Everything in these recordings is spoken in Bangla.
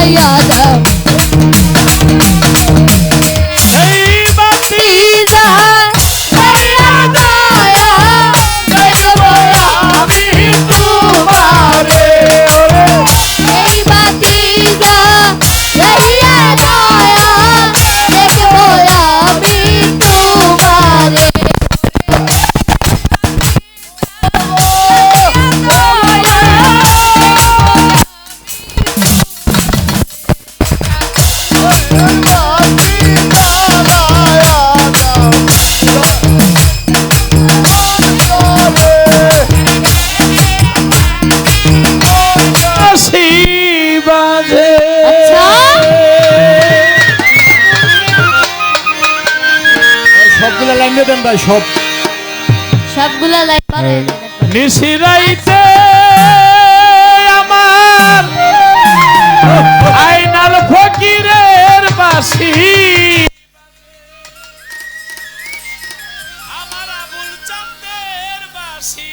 முடியாத সবগুলা লাইন দিয়ে দেন ভাই সব। সবগুলা লাইন হ্যাঁ। নিশিরাইতে আমার আইনাল ফকিরের বাসি। আমার আবুল চন্দের বাসি।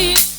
she